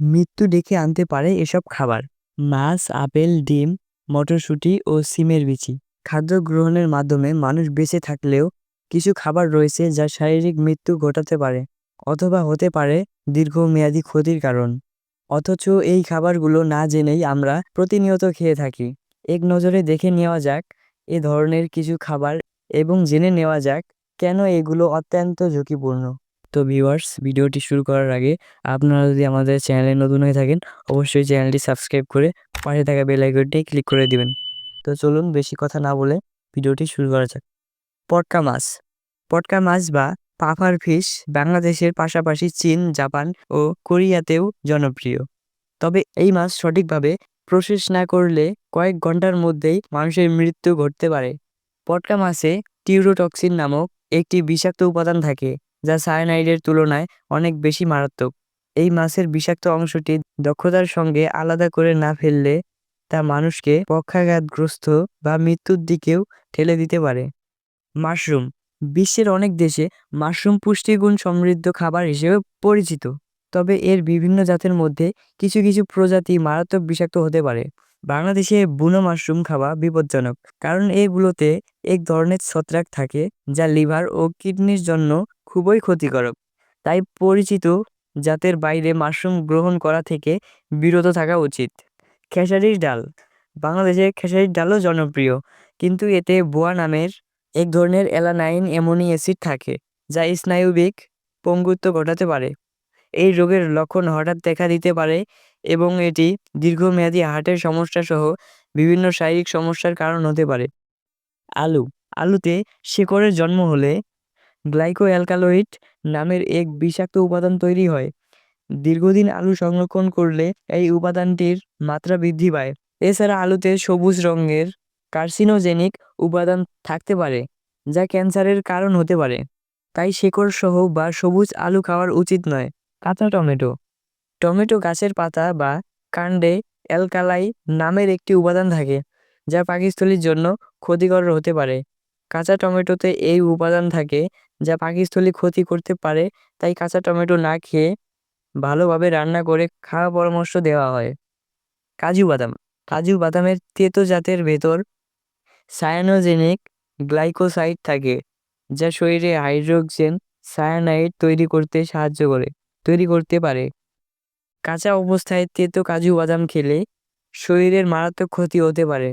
মৃত্যু ডেকে আনতে পারে এসব খাবার। মাছ, আপেল, ডিম, মটরশুঁটি ও সিমের বিচি। খাদ্য গ্রহণের মাধ্যমে মানুষ বেঁচে থাকলেও কিছু খাবার রয়েছে যা শারীরিক মৃত্যু ঘটাতে পারে অথবা হতে পারে দীর্ঘমেয়াদী ক্ষতির কারণ। অথচ এই খাবারগুলো না জেনেই আমরা প্রতিনিয়ত খেয়ে থাকি। এক নজরে দেখে নেওয়া যাক এ ধরনের কিছু খাবার এবং জেনে নেওয়া যাক কেন এগুলো অত্যন্ত ঝুঁকিপূর্ণ। তো ভিউয়ার্স ভিডিওটি শুরু করার আগে আপনারা যদি আমাদের চ্যানেলে নতুন হয়ে থাকেন, অবশ্যই চ্যানেলটি সাবস্ক্রাইব করে পাশে থাকা বেল আইকনটি ক্লিক করে দিবেন। তো চলুন বেশি কথা না বলে ভিডিওটি শুরু করা যাক। পটকা মাছ। পটকা মাছ বা পাফার ফিশ বাংলাদেশের পাশাপাশি চীন, জাপান ও কোরিয়াতেও জনপ্রিয়। তবে এই মাছ সঠিকভাবে প্রসেস না করলে কয়েক ঘণ্টার মধ্যেই মানুষের মৃত্যু ঘটতে পারে। পটকা মাছে টিউরোটক্সিন নামক একটি বিষাক্ত উপাদান থাকে। যা সায়ানাইডের তুলনায় অনেক বেশি মারাত্মক। এই মাছের বিষাক্ত অংশটি দক্ষতার সঙ্গে আলাদা করে না ফেললে তা মানুষকে পক্ষাঘাতগ্রস্ত বা মৃত্যুর দিকেও ঠেলে দিতে পারে। মাশরুম বিশ্বের অনেক দেশে মাশরুম পুষ্টিগুণ সমৃদ্ধ খাবার হিসেবে পরিচিত, তবে এর বিভিন্ন জাতের মধ্যে কিছু কিছু প্রজাতি মারাত্মক বিষাক্ত হতে পারে। বাংলাদেশে বুনো মাশরুম খাওয়া বিপজ্জনক, কারণ এগুলোতে এক ধরনের ছত্রাক থাকে যা লিভার ও কিডনির জন্য খুবই ক্ষতিকারক। তাই পরিচিত জাতের বাইরে মাশরুম গ্রহণ করা থেকে বিরত থাকা উচিত। খেসারির ডাল। বাংলাদেশে খেসারির ডালও জনপ্রিয়। কিন্তু এতে বোয়া নামের এক ধরনের অ্যালানাইন অ্যামোনি অ্যাসিড থাকে, যা স্নায়ুবিক পঙ্গুত্ব ঘটাতে পারে। এই রোগের লক্ষণ হঠাৎ দেখা দিতে পারে এবং এটি দীর্ঘমেয়াদী হার্টের সমস্যা সহ বিভিন্ন শারীরিক সমস্যার কারণ হতে পারে। আলু। আলুতে শেকড়ের জন্ম হলে গ্লাইকো অ্যালকালয়েড নামের এক বিষাক্ত উপাদান তৈরি হয়। দীর্ঘদিন আলু সংরক্ষণ করলে এই উপাদানটির মাত্রা বৃদ্ধি পায়। এছাড়া আলুতে সবুজ রঙের কার্সিনোজেনিক উপাদান থাকতে পারে, যা ক্যান্সারের কারণ হতে পারে। তাই শেকড় সহ বা সবুজ আলু খাওয়ার উচিত নয়। কাঁচা টমেটো। টমেটো গাছের পাতা বা কাণ্ডে অ্যালকালাই নামের একটি উপাদান থাকে, যা পাকিস্থলীর জন্য ক্ষতিকর হতে পারে। কাঁচা টমেটোতে এই উপাদান থাকে যা পাকিস্থলী ক্ষতি করতে পারে, তাই কাঁচা টমেটো না খেয়ে ভালোভাবে রান্না করে খাওয়া পরামর্শ দেওয়া হয়। কাজু বাদাম। কাজু বাদামের তেতো জাতের ভেতর সায়ানোজেনিক গ্লাইকোসাইড থাকে, যা শরীরে হাইড্রোজেন সায়ানাইড তৈরি করতে সাহায্য করে, তৈরি করতে পারে। কাঁচা অবস্থায় তেতো কাজু বাদাম খেলে শরীরের মারাত্মক ক্ষতি হতে পারে,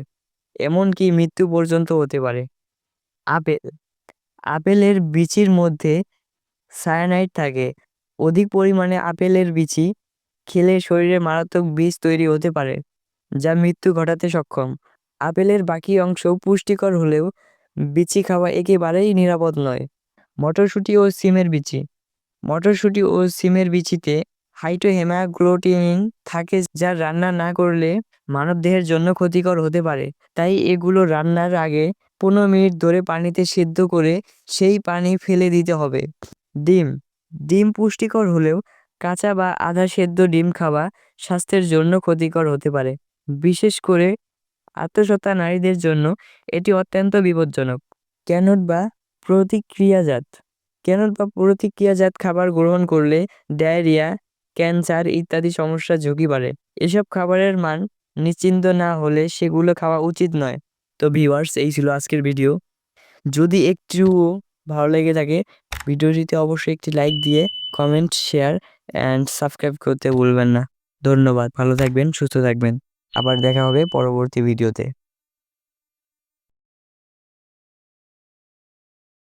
এমনকি মৃত্যু পর্যন্ত হতে পারে। আপেল। আপেলের বিচির মধ্যে সায়ানাইড থাকে। অধিক পরিমাণে আপেলের বিচি খেলে শরীরে মারাত্মক বিষ তৈরি হতে পারে, যা মৃত্যু ঘটাতে সক্ষম। আপেলের বাকি অংশ পুষ্টিকর হলেও বিচি খাওয়া একেবারেই নিরাপদ নয়। মটরশুঁটি ও সিমের বিচি। মটরশুঁটি ও সিমের বিচিতে হাইটোহেমাগ্লোটিনিন থাকে, যা রান্না না করলে মানবদেহের জন্য ক্ষতিকর হতে পারে। তাই এগুলো রান্নার আগে পনেরো মিনিট ধরে পানিতে সেদ্ধ করে সেই পানি ফেলে দিতে হবে। ডিম। ডিম পুষ্টিকর হলেও কাঁচা বা আধা সেদ্ধ ডিম খাওয়া স্বাস্থ্যের জন্য ক্ষতিকর হতে পারে। বিশেষ করে আত্মসত্তা নারীদের জন্য এটি অত্যন্ত বিপজ্জনক। ক্যানট বা প্রতিক্রিয়াজাত। ক্যানট বা প্রতিক্রিয়াজাত খাবার গ্রহণ করলে ডায়রিয়া, ক্যান্সার ইত্যাদি সমস্যার ঝুঁকি বাড়ে। এসব খাবারের মান নিশ্চিন্ত না হলে সেগুলো খাওয়া উচিত নয়। তো ভিউয়ার্স এই ছিল আজকের ভিডিও যদি একটু ভালো লেগে থাকে, ভিডিওটিতে অবশ্যই একটি লাইক দিয়ে কমেন্ট শেয়ার অ্যান্ড সাবস্ক্রাইব করতে ভুলবেন না। ধন্যবাদ, ভালো থাকবেন, সুস্থ থাকবেন। আবার দেখা হবে পরবর্তী ভিডিওতে